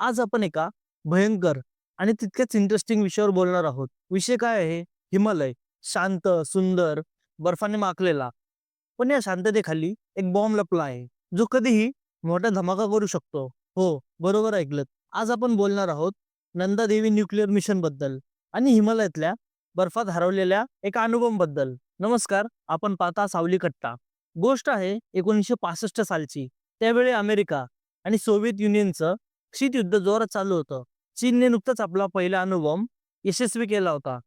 आज आपण एका भयंकर आणि तितक्याच इंटरेस्टिंग विषयावर बोलणार आहोत. विषय काय आहे? हिमालय. शांत सुंदर बर्फाने माकलेला पण या शांततेखाली एक बॉम्ब लपला आहे. जो कधीही मोठा धमाका करू शकतो. हो बरोबर ऐकलं आज आपण बोलणार आहोत नंदादेवी न्यूक्लिअर मिशनबद्दल आणि हिमालयातल्या बर्फात हरवलेल्या एका अनुभवबद्दल. नमस्कार आपण पाहता सावली कट्टा गोष्ट आहे एकोणीसशे पासष्ट सालची. त्यावेळी अमेरिका आणि सोव्हिएत युनियनचं शीतयुद्ध जोरात चालू होतं. चीनने नुकताच आपला पहिला अणुबॉम्ब यशस्वी केला होता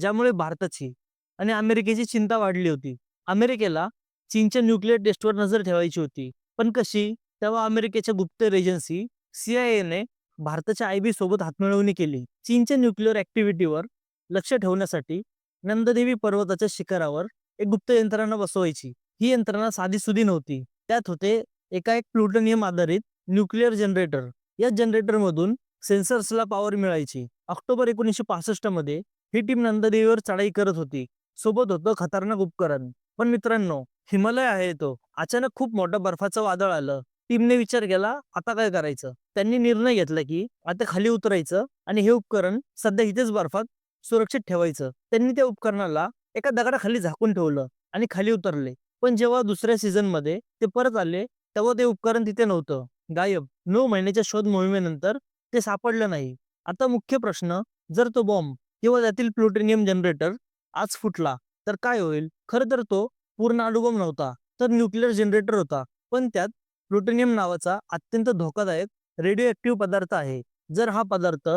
ज्यामुळे भारताची आणि अमेरिकेची चिंता वाढली होती. अमेरिकेला चीनच्या न्यूक्लिअर टेस्टवर नजर ठेवायची होती. पण कशी? तेव्हा अमेरिकेच्या गुप्त एजन्सी सीआयएने भारताच्या आयबी सोबत हातमिळवणी केली. चीनच्या न्यूक्लिअर ऍक्टिव्हिटीवर लक्ष ठेवण्यासाठी नंददेवी पर्वताच्या शिखरावर एक गुप्त यंत्रणा बसवायची. ही यंत्रणा साधी सुधी नव्हती. त्यात होते एका एक प्लुटोनियम आधारित न्यूक्लिअर जनरेटर. या जनरेटरमधून सेन्सर्सला पॉवर मिळायची. ऑक्टोबर एकोणीसशे पासष्टमध्ये ही टीम नंददेवीवर चढाई करत होती. सोबत होतं खतरनाक उपकरण. पण मित्रांनो हिमालय आहे तो. अचानक खूप मोठं बर्फाचं वादळ आलं. टीमने विचार केला आता काय करायचं? त्यांनी निर्णय घेतला की आता खाली उतरायचं आणि हे उपकरण सध्या इथेच बर्फात सुरक्षित ठेवायचं. त्यांनी त्या उपकरणाला एका दगडाखाली झाकून ठेवलं आणि खाली उतरले. पण जेव्हा दुसऱ्या सीझनमध्ये ते परत आले तेव्हा ते उपकरण तिथे नव्हतं. गायब. नऊ महिन्याच्या शोध मोहिमेनंतर ते सापडलं नाही. आता मुख्य प्रश्न जर तो बॉम्ब किंवा त्यातील प्लुटेनियम जनरेटर आज फुटला तर काय होईल? खरं तर तो पूर्ण अनुभव नव्हता तर न्यूक्लिअर जनरेटर होता. पण त्यात प्लुटेनियम नावाचा अत्यंत धोकादायक रेडिओ ऍक्टिव्ह पदार्थ आहे. जर हा पदार्थ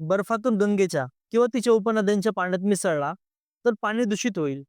बर्फातून गंगेच्या किंवा तिच्या उपनद्यांच्या पाण्यात मिसळला तर पाणी दूषित होईल.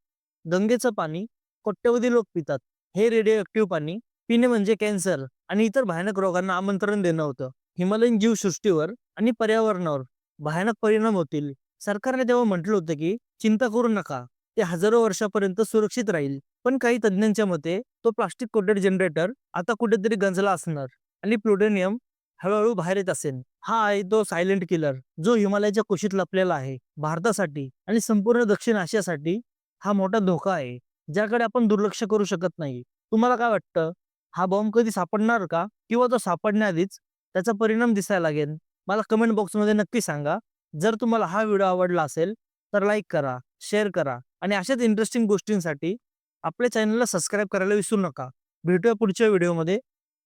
गंगेचं पाणी कोट्यवधी लोक पितात. हे रेडिओ ऍक्टिव्ह पाणी पिणे म्हणजे कॅन्सर आणि इतर भयानक रोगांना आमंत्रण देणं होतं. हिमालयीन जीवसृष्टीवर आणि पर्यावरणावर भयानक परिणाम होतील. सरकारने तेव्हा म्हटलं होतं की चिंता करू नका. ते हजारो वर्षापर्यंत सुरक्षित राहील. पण काही तज्ज्ञांच्या मते तो प्लास्टिक कोटेड जनरेटर आता कुठेतरी गंजला असणार आणि प्लुटोनियम हळूहळू बाहेर येत असेल. हा आहे तो सायलेंट किलर जो हिमालयाच्या कुशीत लपलेला आहे भारतासाठी आणि संपूर्ण दक्षिण आशियासाठी हा मोठा धोका आहे ज्याकडे आपण दुर्लक्ष करू शकत नाही. तुम्हाला काय वाटतं? हा बॉम्ब कधी सापडणार का? किंवा तो सापडण्याआधीच त्याचा परिणाम दिसायला लागेल? मला कमेंट बॉक्समध्ये नक्की सांगा. जर तुम्हाला हा व्हिडिओ आवडला असेल तर लाईक करा शेअर करा आणि अशाच इंटरेस्टिंग गोष्टींसाठी आपल्या चॅनलला सबस्क्राईब करायला विसरू नका. भेटूया पुढच्या व्हिडिओमध्ये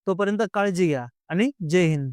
तोपर्यंत काळजी घ्या आणि जय हिंद.